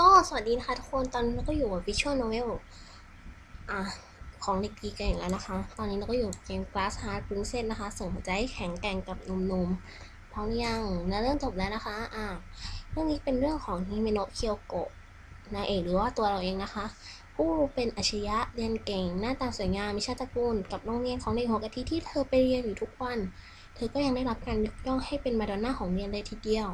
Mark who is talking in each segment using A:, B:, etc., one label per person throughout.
A: ก็สวัสดีนะคะทุกคน ตอนนี้เราก็อยู่กับ Visual Novel อะของเด็กกีกันอีกแล้วนะคะ ตอนนี้เราก็อยู่เกม Glass Heart Princess นะคะ ส่งหัวใจให้แข็งแกร่งกับหนุ่มๆพร้อมหรือยังและเรื่องจบแล้วนะคะ อะเรื่องนี้เป็นเรื่องของฮิเมโนะเคียวโกะนางเอกหรือว่าตัวเราเองนะคะ ผู้เป็นอัจฉริยะเรียนเก่ง หน้าตาสวยงามมีชาติตระกูล กับโรงเรียนของเด็กหัวกะทิที่เธอไปเรียนอยู่ทุกวัน เธอก็ยังได้รับการยกย่องให้เป็นมาดอนน่าของเรียนเลยทีเดียว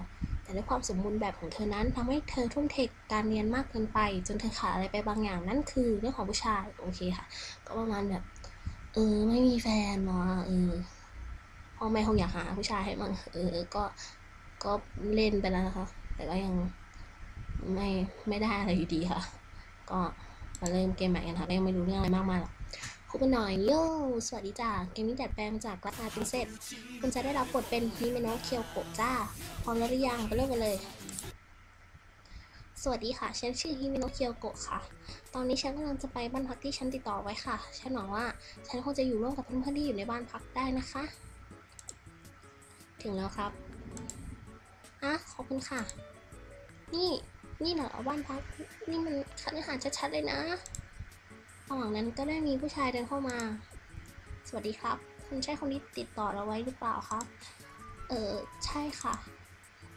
A: แต่ด้วยความสมบูรณ์แบบของเธอนั้นทำให้เธอทุ่มเทการเรียนมากเกินไป จนเธอขาดอะไรไปบางอย่างนั่นคือเรื่องของผู้ชายโอเคค่ะ ก็ประมาณแบบเออไม่มีแฟนวะเออพ่อแม่คงอยากหาผู้ชายให้มันเออ ก็ก็เล่นไปแล้วนะคะ แต่ก็ยังไม่ไม่ได้อะไรอยู่ดีค่ะ ก็มาเริ่มเกมใหม่กันค่ะยังไม่รู้เรื่องอะไรมากมายหรอก คุยกันหน่อยโยสวัสดีจ้าเกมนี้ดัดแปลงจากกราฟาเป็นเซตคุณจะได้รับบทเป็นฮิเมโนะเคียวโกะจ้า พร้อมแล้วหรือยังไปเริ่มกันเลย สวัสดีค่ะฉันชื่อฮิเมโนะเคียวโกะค่ะ ตอนนี้ฉันกำลังจะไปบ้านพักที่ฉันติดต่อไว้ค่ะ ฉันหวังว่าฉันคงจะอยู่ร่วมกับเพื่อนๆที่อยู่ในบ้านพักได้นะคะ ถึงแล้วครับอะขอบคุณค่ะ นี่นี่เหรอบ้านพักนี่มันคฤหาสน์ชัดๆเลยนะ ระหว่างนั้นก็ได้มีผู้ชายเดินเข้ามา สวัสดีครับ คุณใช่คนที่ติดต่อเราไว้หรือเปล่าครับ เออใช่ค่ะ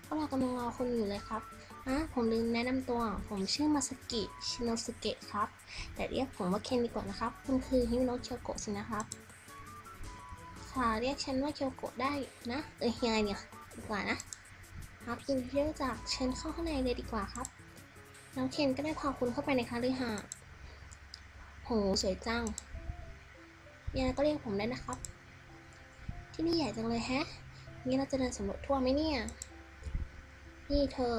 A: เพราะเรากำลังรอคนอยู่เลยครับอะผมลืมแนะนำตัว ผมชื่อมาสกิชิโนสุเกะครับ แต่เรียกผมว่าเคนดีกว่านะครับ คุณคือฮิโนะเคียวโกะสินะครับ ค่ะเรียกฉันว่าเคียวโกะได้นะ เอ้ยยังไงเนี่ยดีกว่านะครับยินดีที่รู้จักเชิญเข้าข้างในเลยดีกว่าครับน้องเคนก็ได้พาคุณเข้าไปในคาลือหา โหสวยจังยังไงก็เรียกผมได้นะครับ ที่นี่ใหญ่จังเลยแฮะงี้เราจะเดินสำรวจทั่วไหมเนี่ย นี่เธอ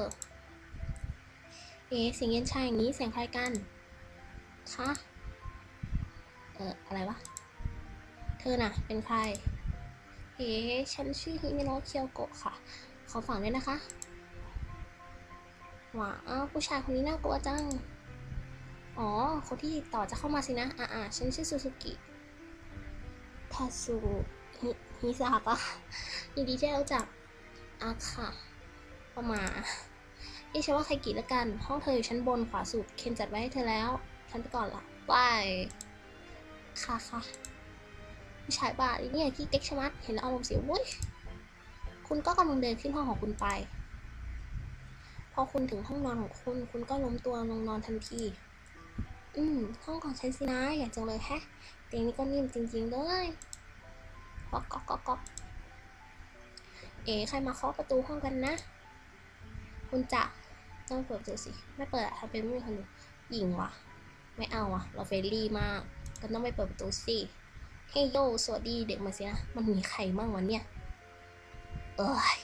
A: เอ๊ะเสียงเย็นชายอย่างนี้เสียงใครกัน คะ เอออะไรวะ เธอน่ะ เป็นใคร เอ๊ะฉันชื่อฮิเมโนะเคียวโกะค่ะ ขอฝังด้วยนะคะว้าวผู้ชายคนนี้น่ากลัวจัง อ๋อ คนที่ต่อจะเข้ามาสินะ อ่าฉันชื่อซูซูกิทาซูฮิฮิซาปะยินดีที่ได้รู้จักอาค่ะเข้ามาเรียกฉันว่าไคกิแล้วกัน ห้องเธออยู่ชั้นบนขวาสุด เคนจัดไว้ให้เธอแล้ว ฉันไปก่อนละบายค่ะค่ะผู้ชายบ้านี่ไงที่เก๊กชะมัด เห็นแล้วอารมณ์เสียเว้ย คุณก็กำลังเดินขึ้นห้องของคุณไป พอคุณถึงห้องนอนของคุณ คุณก็ล้มตัวลงนอนทันที อืมห้องของฉันสินะอยากจังเลยแฮะเตียงนี้ก็นิ่มจริงๆเลยก๊อกก๊อกก๊อกก๊อกเอ๋ใครมาเคาะประตูห้องกันนะ คุณจะต้องเปิดประตูสิ ไม่เปิดทำเป็นไม่มีคนอยู่หญิงวะไม่เอาอะเราเฟรนลี่มากก็ต้องไปเปิดประตูสิเฮ้ยโยสวัสดีเด็กมาสินะ มันมีใครบ้างวันเนี่ย เอ้ย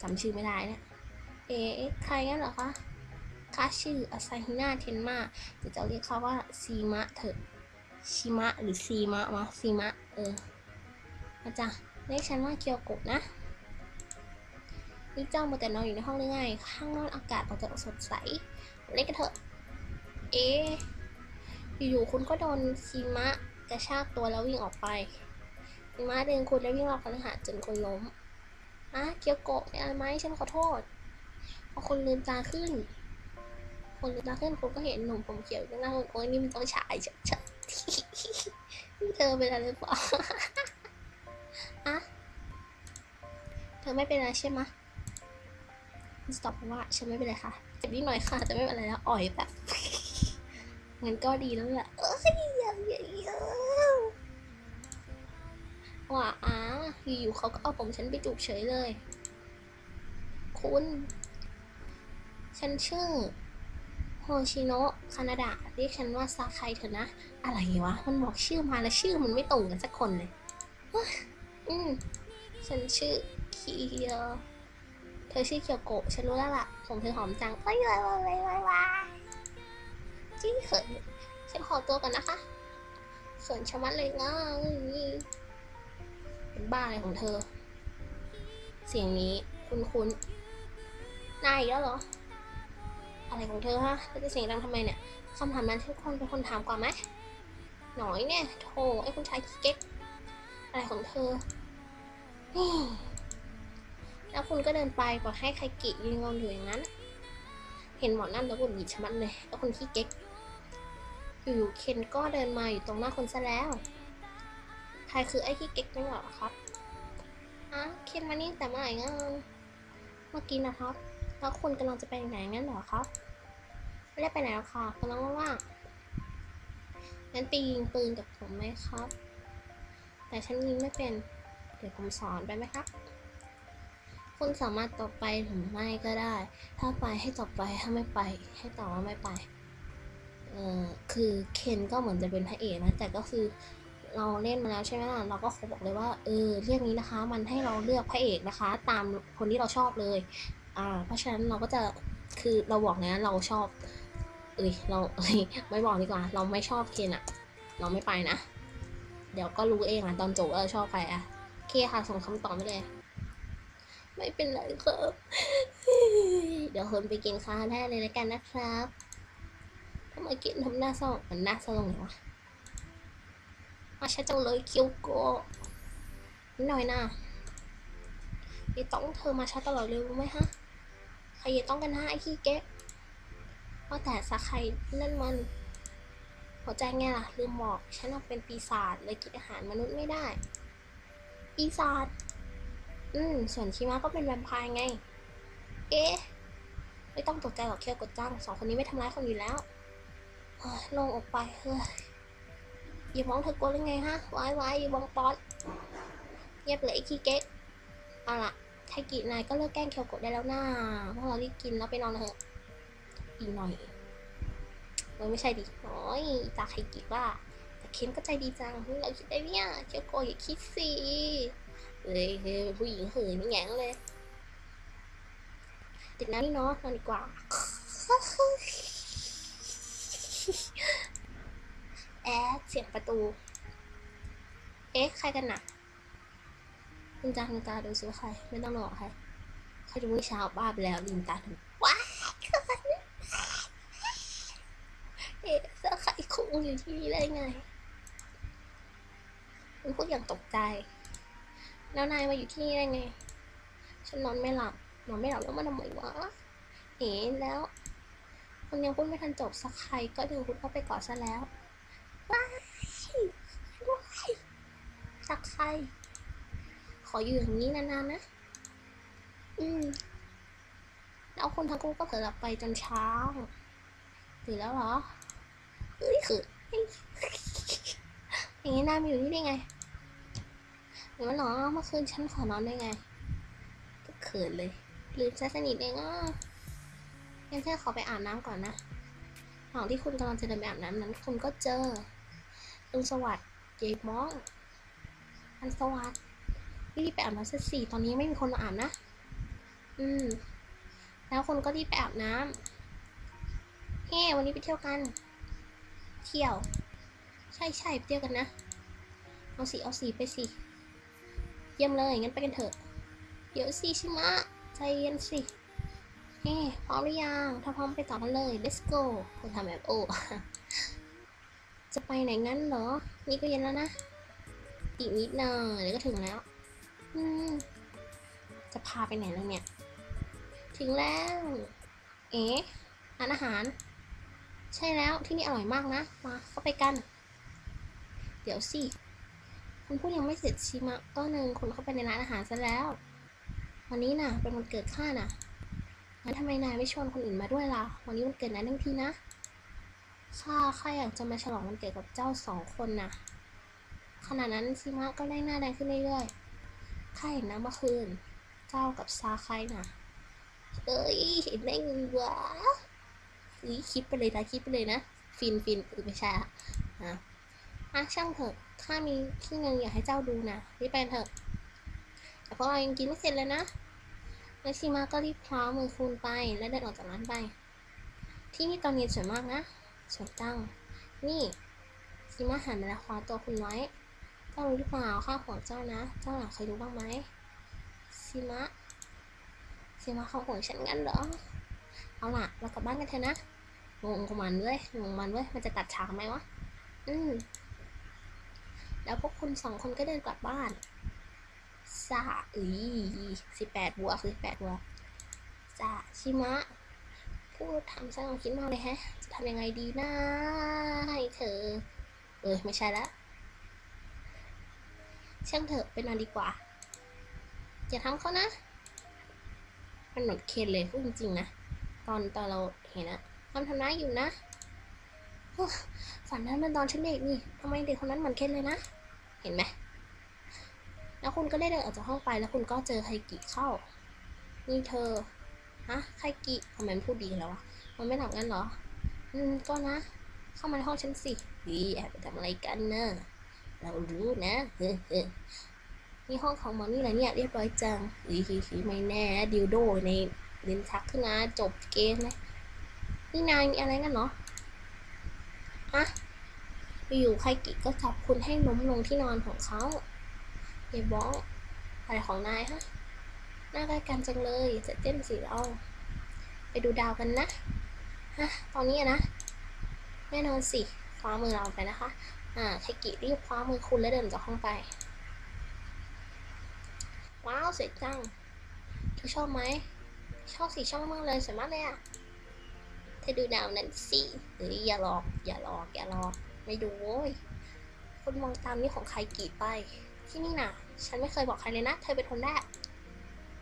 A: จำชื่อไม่ได้เนี่ยเอ๊ใครงั้นเหรอคะ ข้าชื่ออาซาฮินาเทนมาเดี๋ยวจะเรียกเขาว่าซีมะเถอะชิมะหรือซีมะวะซีมะเออมาจ้ะเรียกฉันว่าเกียวโกะนะนี่เจ้ามาแต่นอนอยู่ในห้องหรือไง ข้างนอกอากาศออกจะสดใสเล่นกันเถอะ เอ๊อยู่ๆคุณก็โดนซีมะกระชากตัวแล้ววิ่งออกไปซีมะดึงคุณแล้ววิ่งรอบคฤหาสน์จนคุณล้มอะเกียวโกะเป็นอะไรไหมฉันขอโทษพอคุณลืมตาขึ้น คนลืมตาขึ้นคุณก็เห็นหนุ่มผมเขียวอยู่างหน้าคุณโอ้ยนี่มันต้องฉายชัดๆเธอเป็นอะไรหรือเปล่าอะเธอไม่เป็นอะไรใช่ไหมสต็อปว่าฉันไม่เป็นไรค่ะเจ็บนิดหน่อยค่ะแต่ไม่เป็นไรแล้วอ่อยแบบงั้นก็ดีแล้วแหละเอ้ยอย่าอย่าอย่าว่าอ้าอยู่ๆเขาก็เอาผมฉันไปจูบเฉยเลย คุณ ฉันชื่อ ฮชิโนะคานาดะเรียกฉันว่าซาไคเถอะนะ อะไรวะ มันบอกชื่อมาแล้วชื่อมันไม่ตรงกันสักคนเลย อืม ฉันชื่อเคียวเธอชื่อเคียวโกะฉันรู้แล้วล่ะ ผมเธอหอมจังเอ้ยว้ายว้ายว้ายว้ายว้ายจี้เขินฉันขอตัวก่อนนะคะเขินชะมัดเลยนะนี่เป็นบ้าอะไรของเธอ เสียงนี้ คุ้นคุ้นๆนายอีกแล้วเหรอ อะไรของเธอฮะเธอจะเสียงดังทำไมเนี่ยคำถามนั้นทุกคนเป็นคนถามก่อนไหมหน่อยเนี่ยโธ่ไอ้คุณชายขี้เก๊กอะไรของเธอนี่แล้วคุณก็เดินไปปล่อยให้ไครกิยืนงงอยู่อย่างนั้น เห็นหมอนั่นแล้วหงุดหงิดชะมัดเลยแล้วคนขี้เก๊กอยู่ๆเคนก็เดินมาอยู่ตรงหน้าคนซะแล้วใครคือไอ้ขี้เก๊กไม่หรอครับอะเคนมานี่แต่เมื่อไหร่งั้นเมื่อกี้นะครับ แล้วคุณกำลังจะไปไหนงั้นเหรอครับ ไม่ได้ไปไหนหรอกค่ะกำลังว่างๆงั้นไปยิงปืนกับผมไหมครับ แต่ฉันยิงไม่เป็น เดี๋ยวผมสอนไปไหมครับ คุณสามารถตอบไปหรือไม่ก็ได้ ถ้าไปให้ตอบไป ถ้าไม่ไป ให้ตอบว่าไม่ไปเออคือเคนก็เหมือนจะเป็นพระเอกนะ แต่ก็คือเราเล่นมาแล้วใช่ไหมล่ะ เราก็เขาบอกเลยว่า เออ เรื่องนี้นะคะ มันให้เราเลือกพระเอกนะคะ ตามคนที่เราชอบเลย อ่า เพราะฉะนั้นเราก็จะคือเราบอกนะเราชอบ เอ้ยเราเอ้ยไม่บอกดีกว่า เราไม่ชอบเคนอะเราไม่ไปนะ เดี๋ยวก็รู้เองอะตอนจบว่าเราชอบใครอะเคค่ะส่งคำตอบไปเลย ไม่เป็นไรครับ เดี๋ยวคนไปกินข้าวได้เลยแล้วกันนะครับทำไมกินทำหน้าเศร้ามันหน้าเศร้าตรงไหนวะมาใช้จังเลยคิวโกนิดหน่อยนะยีต้องเธอมาช้าตลอดเลยรู้ไหมฮะ ใครยีต้องกันนะไอ้ขี้เก๊กว่าแต่สักใครนั่นมันหัวใจไงล่ะ ลืมบอกฉันเป็นปีศาจเลยกินอาหารมนุษย์ไม่ได้ ปีศาจอืม ส่วนชิมะก็เป็นแวมไพร์ไง เอ๊ะ ไม่ต้องตกใจหรอกเคียวกดจ้างสองคนนี้ไม่ทำร้ายคนอยู่แล้วโลงออกไปเฮ้ยอย่ามองเธอกลัวหรือไงฮะไวายวายอย่ามองป๊อตเงียบเลยไอ้ขี้เก๊กเอาล่ะ ไทกินายก็เลิกแกล้งเคียวโกดได้แล้วนะพวกเรารีบกินแล้วไปนอนเถอะอีกหน่อยเออไม่ใช่ดิน้อยตาไทกิว่าแต่เคนก็ใจดีจังเราคิดได้เนี่ยเคียวโกะอย่าคิดสิเฮ้ยเฮ้ยผู้หญิงเหือนี่แง่งเลยติดน้ำนี่เนาะนอนดีกว่าแอดเสียงประตู เอ๊ะ ใครกันนะ คุณจาคุณตาดูซิว่าใคร ไม่ต้องรอใครใครจะวิ่เช้าบ้าไปแล้วลืมตาถึงว้ายเขินเอ๊ะเสื้อใครคงอยู่ที่นี่ได้ไงคุณพูดอย่างตกใจ แล้วนายมาอยู่ที่นี่ได้ไง ฉันนอนไม่หลับนอนไม่หลับแล้วมาทำไมวะเอ๋แล้วมันยังพูดไม่ทันจบสักใครก็ดึงคุณเข้าไปกอดซะแล้วว้ายว้ายสักใคร ขออยู่อย่างนี้นานๆนะ อืม แล้วคุณทั้งคู่ก็เผลอหลับไปจนเช้าตื่นแล้วเหรอเอ้ยคืออย่างนี้นายมาอยู่นี่ได้ไงหรือว่าหรอเมื่อคืนฉันขอนอนได้ไงก็เขินเลยลืมซะสนิทเองอะงั้นแค่ขอไปอาบน้ำก่อนนะหว่างที่คุณกำลังจะเดินไปอาบน้ำนั้น คุณก็เจอลุงสวัสดิ์เยายม้องอันสวัสดิ์ รีบไปอาบน้ำสักสี่ตอนนี้ไม่มีคนมาอาบนะ อืม แล้วคนก็รีบไปอาบน้ำเฮ้วันนี้ไปเที่ยวกัน เที่ยว ใช่ใช่ไปเที่ยวกันนะ เอาสีเอาสีไปสิ เยี่ยมเลย งั้นไปกันเถอะ เดี๋ยวสิชิมะ ใจเย็นสิเฮ้พร้อมหรือยัง ถ้าพร้อมไปต่อกันเลย let's go คนทำแบบโอ้จะไปไหนงั้นเหรอ นี่ก็เย็นแล้วนะ อีกนิดหน่อยเดี๋ยวก็ถึงแล้ว จะพาไปไหนแล้วเนี่ย ถึงแล้ว เอ๊ะร้านอาหาร ใช่แล้วที่นี่อร่อยมากนะ มาเข้าไปกัน เดี๋ยวสิ คุณพูดยังไม่เสร็จชิมะก็หนึ่งคุณเข้าไปในร้านอาหารซะแล้ว วันนี้น่ะ เป็นวันเกิดข้าน่ะงั้นทำไมนายไม่ชวนคนอื่นมาด้วยล่ะ วันนี้วันเกิดนายทั้งทีนะข้าข้าอยากจะมาฉลองวันเกิดกับเจ้าสองคนน่ะขณะนั้นซิมะก็ได้หน้าแดงขึ้นเรื่อยๆ ข้าเห็นะเมื่อคืน เจ้ากับซาไคน่ะเอ้ยเห็นได้ไงวะเฮ้ยคิดไปเลยนะคิดไปเลยนะ ฟินฟินออไม่ใช่อะอะอะช่างเถอะข้ามีที่หนึ่งอยากให้เจ้าดูนะรีบไปเถอะ แต่พวกเรายังกินไม่เสร็จเลยนะแล้วชิมาก็รีบคว้ามือคูณไปและเดินออกจากร้านไป ที่นี่ตอนเย็นสวยมากนะสวยจัง นี่ชิมาหันมาแล้วคว้าตัวคุณไว้ จ้ารู้หรือเปล่าข้าห่วงเจ้านะ เจ้าหล่ะเคยรู้บ้างไหมชิมะชิมะเขาห่วงฉันงั้นเหรอ เอาล่ะ เรากลับบ้านกันเถอะนะ งงของมันเว้ย งงมันเว้ย มันจะตัดฉากไหมวะ อืม แล้วพวกคุณสองคนก็เดินกลับบ้านซาอีสิบแปดบัวกสิบแปดบัวซาชิมะ พูดทำสร้างคิดมากเลยแฮะ จะทำยังไงดีนะให้เธอ เออไม่ใช่ละ ช่างเถอะไปนอนดีกว่า อย่าทำเขานะ มันหนดเคนเลยพูดจริงๆนะ ตอนตอนเราเห็นอะทำทำร้ายอยู่นะฝันนั้นมันตอนฉันเด็กนี่ทำไมเด็กคนนั้นเหมือนเคนเลยนะ เห็นไหมแล้วคุณก็ได้เดินออกจากห้องไปแล้วคุณก็เจอไคกิเข้า นี่เธอ ฮะ ไคกิทำไมมันพูดดีแล้ววะ มันไม่หลับกันเหรอ อืม ก็นะ เข้ามาในห้องฉันสิดีแอบไปทำอะไรกันเนอะ เรารู้นะนี่ห้องของมอนี่แหละเนี่ยเรียบร้อยจังอีฮีฮีไม่แน่ดิวโดในลิ้นชักขึ้นนะจบเกมนะนี่นายมีอะไรกันเหรอฮะอยู่ๆไคกิก็จับคุณให้ล้มลงที่นอนของเขาเยบ้องอะไรของนายฮะหน้าใกล้กันจังเลยจะเต้นสิเราไปดูดาวกันนะฮะตอนนี้นะแน่นอนสิคว้ามือเราไปนะคะ อ่าไคกิรีบคว้ามือคุณแล้วเดินจากห้องไป ว้าวสวยจังเธอชอบไหม ชอบสีชอบมากเลยสวยมากเลยอะเธอดูดาวนั้นสิเฮ้ยอย่าหลอก อย่าหลอก อย่าหลอก ไม่ดูโว้ยคุณมองตามนี้ของใครกี่ไป ที่นี่น่ะ ฉันไม่เคยบอกใครเลยนะ เธอเป็นคนแรก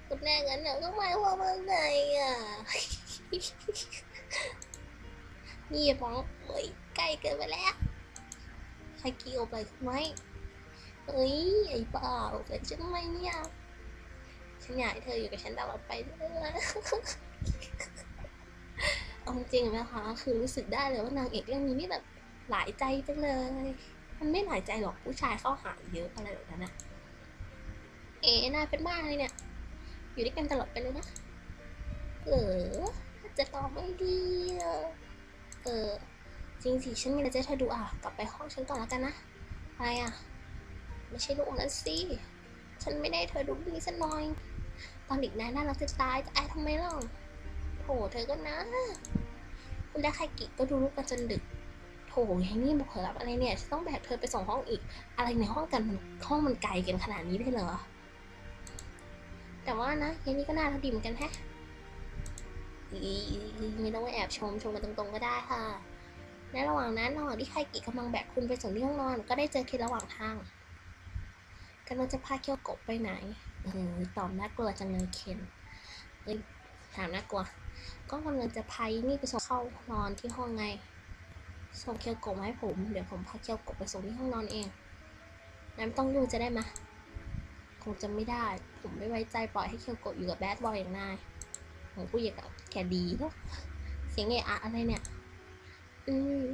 A: คนแรกงั้นเหรอก็หมายความว่าไงอะ นี่อย่าบอกเฮ้ยใกล้เกินไปแล้ว กี่โอบไหลคุณไหมเอ้ยไอ้บ้าโอบไหลฉันทำไมเนี่ยฉันอยากให้เธออยู่กับฉันตลอดไปเลยเอาจริงๆนะคะ คือรู้สึกได้เลยว่านางเอกเรื่องนี้นี่แบบหลายใจจังเลย มันไม่หลายใจหรอกผู้ชายเข้าหาเยอะอะไรแบบนั้นนะเอ๋นายเป็นบ้าเลยเนี่ย อยู่ด้วยกันตลอดไปเลยนะเออจะตอบไม่ดีอะเออ จริงสิฉันมีอะไรจะให้เธอดูอะ กลับไปห้องฉันก่อนแล้วกันนะอะไรอะ ไม่ใช่ลูกนั้นสิฉันไม่ได้เธอดูนี่สักหน่อย ตอนเด็กนายน่ารักจะตายจะอายทำไมล่าโถเธอก็นะ คุณและใครกิก็ดูรูปกันจนดึกโถยายนี่มาเผลอรับอะไรเนี่ยฉันต้องแบกเธอไปส่งห้องอีก อะไรในห้องกันมันห้องมันไกลกันขนาดนี้ได้เหรอแต่ว่านะยายนี่ก็น่ารักดีเหมือนกันแฮะไม่ต้องไปแอบชมชมกันตรงๆก็ได้ค่ะ ในระหว่างนั้นระหว่างที่ไคกิกำลังแบกคุณไปส่งที่ห้องนอน ก็ได้เจอเคนระหว่างทางกำลังจะพาเคียวโกะไปไหนเออตอบน่ากลัวจังเลยเคนเอ้ยถามน่ากลัว ก็กำลังจะพายนี่ไปส่งเข้านอนที่ห้องไง ส่งเคียวโกะมาให้ผม เดี๋ยวผมพาเคียวโกะไปส่งที่ห้องนอนเองนายไม่ต้องยุ่งจะได้ไหมคงจะไม่ได้ ผมไม่ไว้ใจปล่อยให้เคียวโกะอยู่กับแบดบอยอย่างนายผมผู้ใหญ่กับแกดีเนาะเสียงเอะอะอะไรเนี่ย อืม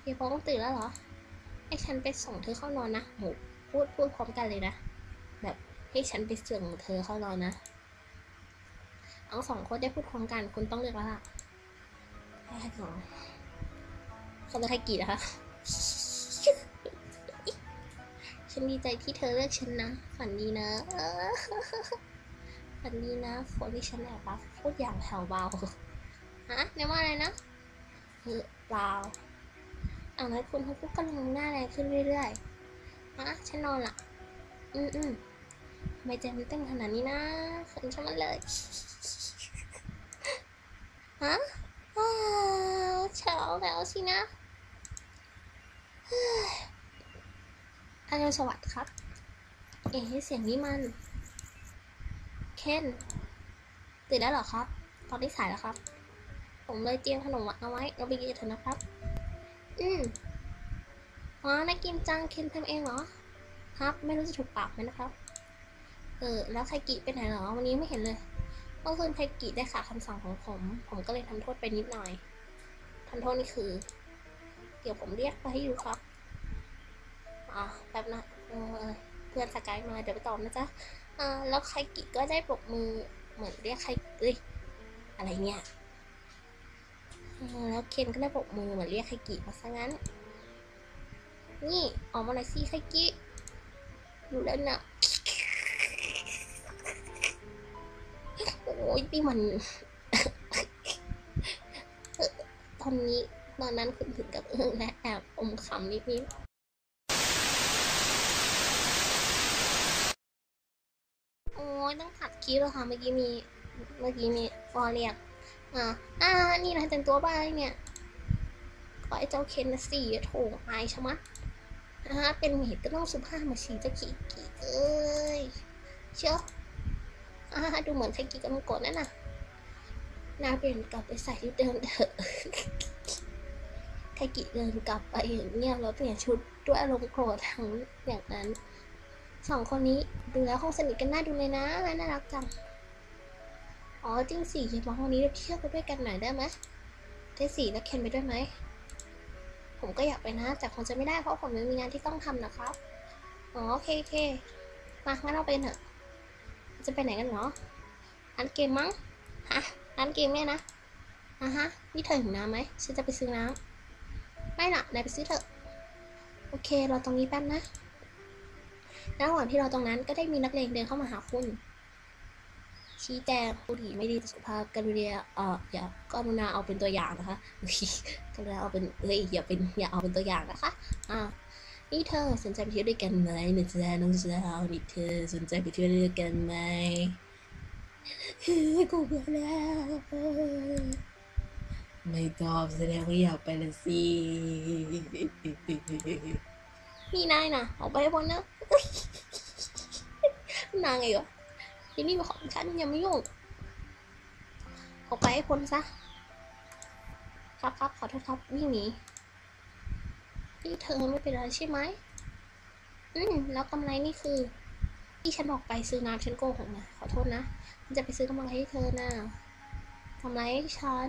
A: เฮียปองตื่นแล้วเหรอ ให้ฉันไปส่งเธอเข้านอนนะโหพูดพูดพร้อมกันเลยนะ แบบให้ฉันไปส่งเธอเข้านอนนะเอาสองคนได้พูดพร้อมกันคุณต้องเลือกแล้วล่ะให้สองเขาเลือกให้กี่นะคะฉันดีใจที่เธอเลือกฉันนะ ฝันดีนะฝันดีนะคนที่ฉันแอบรักพูดอย่างแผ่วเบา ฮะเนี่ยว่าอะไรนะ เออเปล่าอ่านั้นคุณเขาพูดกำลังหน้าแรงขึ้นเรื่อยๆฮะฉันนอนละอืมอืมทำไมใจมันเต้นขนาดนี้นะเขินฉันมันเลยฮะอ้าวเช้าแล้วสินะอรุณสวัสดิ์ครับ เอ๊ะเสียงนี้มัน เคนตื่นแล้วเหรอครับ ตอนนี้สายแล้วครับ ผมเลยเตรียมขนมหวานเอาไว้เราไปกินเถอะนะครับ อืมอ๋อน่ากินจังเคนทำเองเหรอ ครับ ไม่รู้จะถูกปากไหมนะครับ เออ แล้วไคกิไปไหนเหรอ วันนี้ไม่เห็นเลย เมื่อคืนไคกิได้ขาดคำสั่งของผม ผมก็เลยทำโทษไปนิดหน่อยทำโทษนี่คือ เดี๋ยวผมเรียกไปให้ดูครับ อ่าแป๊บนะเออเพื่อนสกายมา เดี๋ยวไปตอบนะจ๊ะอ่าแล้วไคกิก็ได้ปรบมือ เหมือนเรียกไคเอ้ย อะไรเนี่ย แล้วเคนก็ได้ปรบมือเหมือนเรียกไคกิมาซะงั้น นี่ออกมาหน่อยสิไคกิอยู่แล้วนะโอ้ยนี่มัน ตอนนี้ตอนนั้นคุณถึงกับเออและแอบอมขำนิดนิดโอ้ยต้องขัดคิ้วแล้วค่ะเมื่อกี้มี เมื่อกี้มีวอเรียก อ่าอ่านี่นะแต่งตัวบ้าอะไรเนี่ยขอไอ้เจ้าเคนนะสี่โถงอายชะมัดนะฮะเป็นเหตุก็ต้องสุภาพมาชีเจ้าขี่กี่เอ้ยเชียวอ่าดูเหมือนไทกิกำลังกรธนั่นน่ะนาเปลี่ยนกลับไปใส่ที่เดิมเถอะไทกิเดินกลับไปอย่างเงียบแล้วเปลี่ยนชุดด้วยอารมณ์โกรธทั้งอย่างนั้นสองคนนี้ดูแล้วคงสนิทกันน่าดูเลยนะน่ารักจัง อ๋อจริงสิอย่าบอกวันนี้เราเที่ยวไปด้วยกันหน่อยได้ไหมได้สิแล้วเคนไปด้วยไหม ผมก็อยากไปนะ แต่คงจะไม่ได้เพราะผมยังมีงานที่ต้องทำนะครับ อ๋อโอเคโอเคมางั้นเราไปเถอะ จะไปไหนกันเหรอร้านเกมมั้ง ฮะร้านเกมเนี่ยนะอะฮะ นี่เธอหิวน้ำไหม ฉันจะไปซื้อน้ำ ไม่ละนายไปซื้อเถอะ โอเค เราตรงนี้แป๊บนะระหว่างที่เราตรงนั้นก็ได้มีนักเลงเดินเข้ามาหาคุณ ชี้แจงผู้ดีไม่ดีต่อสุขภาพกรุณาเอ่ออย่ากรุณาเอาเป็นตัวอย่างนะคะกรุณาเอาเป็นเอ้ยอย่าเป็นอย่าเอาเป็นตัวอย่างนะคะอ่านี่เธอสนใจไปเที่ยวด้วยกันไหมนะจ๊ะน้องสาวนี่เธอสนใจไปเที่ยวด้วยกันไหมกูเบื่อแล้วไม่ตอบแสดงว่าอยากไปละสินี่นายนะออกไปบนนะนางไงวะ ที่นี่เป็นของฉันอย่าไม่ยุ่งออกไปให้พ้นซะ ครับครับขอโทษครับวิ่งหนีนี่เธอไม่เป็นไรใช่ไหมอืมแล้วกำไรนี่คือ ที่ฉันบอกไปซื้อน้ำฉันโกหกนะขอโทษนะฉันจะไปซื้อกำไรให้เธอนะกำไรฉัน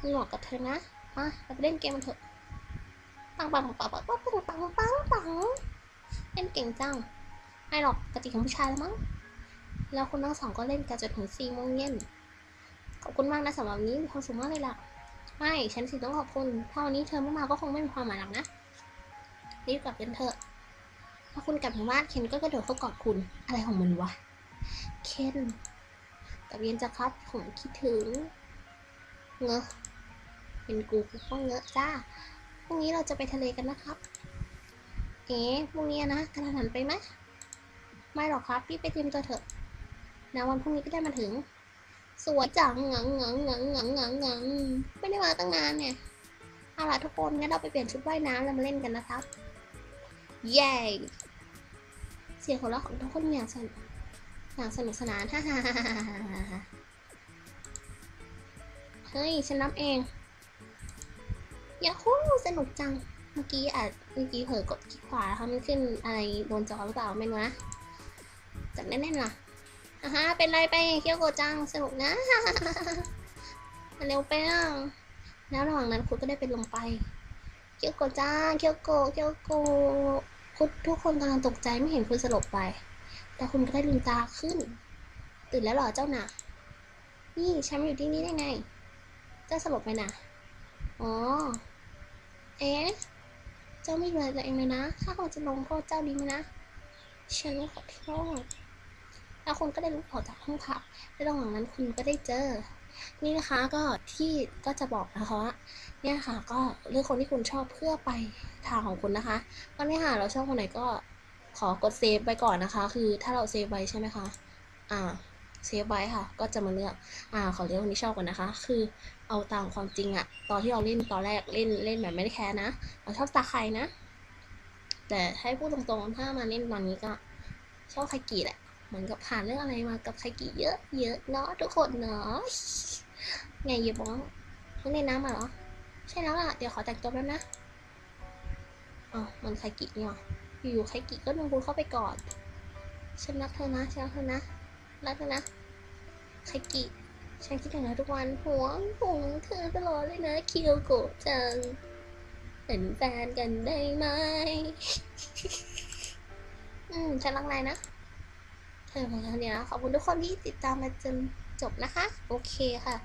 A: ม่เหมาะกับเธอนะมาเราไปเล่นเกมกันเถอะปังปังปังปังปังปังปังปังปังเล่นเก่งจัง ไม่หรอกปกติของผู้ชายแล้วมั้ง แล้วคุณทั้งสองก็เล่นกันจนถึงสี่โมงเย็น ขอบคุณมากนะสำหรับวันนี้มีความสุขมากเลยล่ะ ไม่ ฉันสิต้องขอบคุณ ถ้าวันนี้เธอไม่มาก็คงไม่มีความหมายหรอกนะ รีบกลับกันเถอะ พอคุณกลับถึงบ้านเคนก็กระโดดเข้ากอดคุณ อะไรของมันวะ เคนกลับเย็นจะครับผมคิดถึง เงอะเป็นกูกูก็เงอะจ้า พรุ่งนี้เราจะไปทะเลกันนะครับ เอ๊พรุ่งนี้นะกระทันไปไหม ไม่หรอกครับ พี่ไปเตรียมตัวเถอะนะวันพรุ่งนี้ก็ได้มาถึง สวยจังงังงังงังงังงังงังไม่ได้มาตั้งนานเนี่ยเอาล่ะทุกคนงั้นเราไปเปลี่ยนชุดว่ายน้ำแล้วมาเล่นกันนะครับเย้เสียงของเราะของทุกคนอย่างสนุกอย่างสนุกสนานฮ่าฮ่าฮ่าฮ่าฮ่าเฮ้ยฉันนับเองยาฮูสนุกจังเมื่อกี้อาจเมื่อกี้เผลอกดคลิกขวาแล้วมันขึ้นอะไรบนจอหรือเปล่าไม่รู้นะ จับแน่นๆล่ะอ่าฮะเป็นไรไปเคียวโกจังสนุกนะ มันเร็วไปอะแล้วระหว่างนั้นคุณก็ได้เป็นลงไป เคียวโกจังเคียวโกเคียวโกคุณทุกคนกำลังตกใจไม่เห็นคุณสลบไป แต่คุณก็ได้ลืมตาขึ้น ตื่นแล้วหรอเจ้าหน่ะนี่ฉันมาอยู่ที่นี่ได้ไงเจ้าสลบไปนะอ๋อ เอ๊ะ เจ้าไม่ดูแลตัวเองเลยนะ ข้าคงจะลงโทษเจ้าดีไหมนะ ฉันขอโทษ แล้วคุณก็ได้ลุกออกจากห้องพักและระหว่างนั้นคุณก็ได้เจอ นี่นะคะก็ที่ก็จะบอกนะคะว่าเนี่ยค่ะก็เลือกคนที่คุณชอบเพื่อไปทางของคุณนะคะก็เนี่ยค่ะเราชอบคนไหนก็ขอกดเซฟไปก่อนนะคะ คือถ้าเราเซฟไว้ใช่ไหมคะอ่าเซฟไว้ค่ะ ก็จะมาเลือก อ่า ขอเลือกคนที่ชอบก่อนนะคะ คือเอาตามความจริงอะตอนที่เราเล่นตอนแรกเล่นเล่นแบบไม่ได้แคร์นะ เราชอบตาใครนะ แต่ให้พูดตรงๆ ถ้ามาเล่นตอนนี้ก็ ชอบไครกิแหละ เหมือนกับผ่านเรื่องอะไรมากับไคกิเยอะเยอะเนาะทุกคนเนาะไงเยบ้องเพิ่งเล่นน้ำมาเหรอ ใช่แล้วล่ะ เดี๋ยวขอแต่งตัวแป๊บนะอ๋อมันไคกิเนี่ยออยู่ๆไคกิก็ดึงคุณเข้าไปกอดฉันรักเธอนะฉันรักเธอนะรักเธอนะไคกิฉันคิดถึงเธอทุกวันห่วงห่วงเธอตลอดเลยนะเคียวโกะจังเป็นแฟนกันได้ไหม อืม ฉันรักนายนะ เธอของฉันเนี่ยนะขอบคุณทุกคนที่ติดตามมาจนจบนะคะ โอเคค่ะ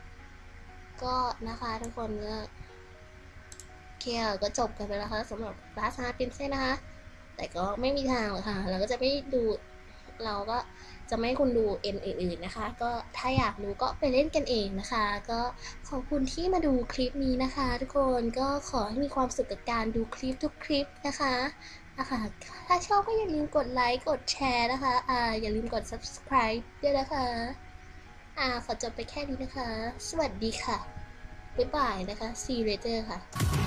A: ก็นะคะทุกคนก็เคค่ะก็จบกันไปแล้วค่ะสำหรับลาซาเป็นเส้นนะคะ แต่ก็ไม่มีทางหรอกค่ะ เราก็จะไม่ดูเราก็จะไม่ให้คุณดูเอ็นอื่นๆนะคะ ก็ถ้าอยากรู้ก็ไปเล่นกันเองนะคะ ก็ขอบคุณที่มาดูคลิปนี้นะคะ ทุกคนก็ขอให้มีความสุขกับการดูคลิปทุกคลิปนะคะ นะคะถ้าชอบก็อย่าลืมกดไลค์ กดแชร์นะคะอ่าอย่าลืมกด subscribe ด้วยนะคะอ่าขอจบไปแค่นี้นะคะ สวัสดีค่ะ บ๊ายบายนะคะ see you later ค่ะ